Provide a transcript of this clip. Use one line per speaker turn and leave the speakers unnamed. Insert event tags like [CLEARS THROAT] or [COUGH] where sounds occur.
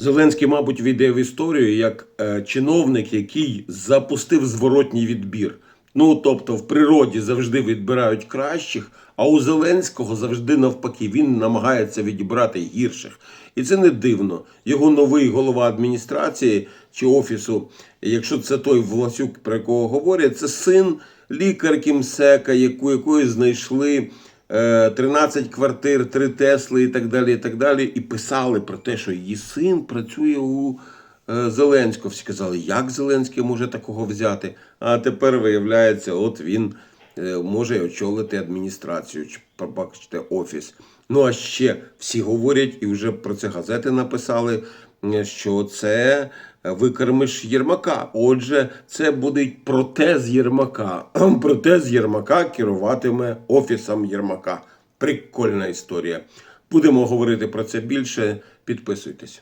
Зеленський, мабуть, війде в історію як е, чиновник, який запустив зворотній відбір. Ну тобто, в природі завжди відбирають кращих, а у Зеленського завжди навпаки. Він намагається відібрати гірших. І це не дивно. Його новий голова адміністрації чи офісу, якщо це той Власюк, про якого говорять, це син лікарки МСЕКа, яку якої знайшли. Е, 13 квартир, 3 Тесли і так далі, і так далі. І писали про те, що її син працює у е, Зеленського. Всі казали, як Зеленський може такого взяти? А тепер виявляється, от він е, може очолити адміністрацію, чи побачите офіс. Ну а ще всі говорять, і вже про це газети написали, е, що це викормиш Єрмака. Отже, це буде протез Єрмака. [CLEARS THROAT] Протез Єрмака керуватиме офісом Єрмака. Прикольна історія. Будемо говорити про це більше. Підписуйтесь.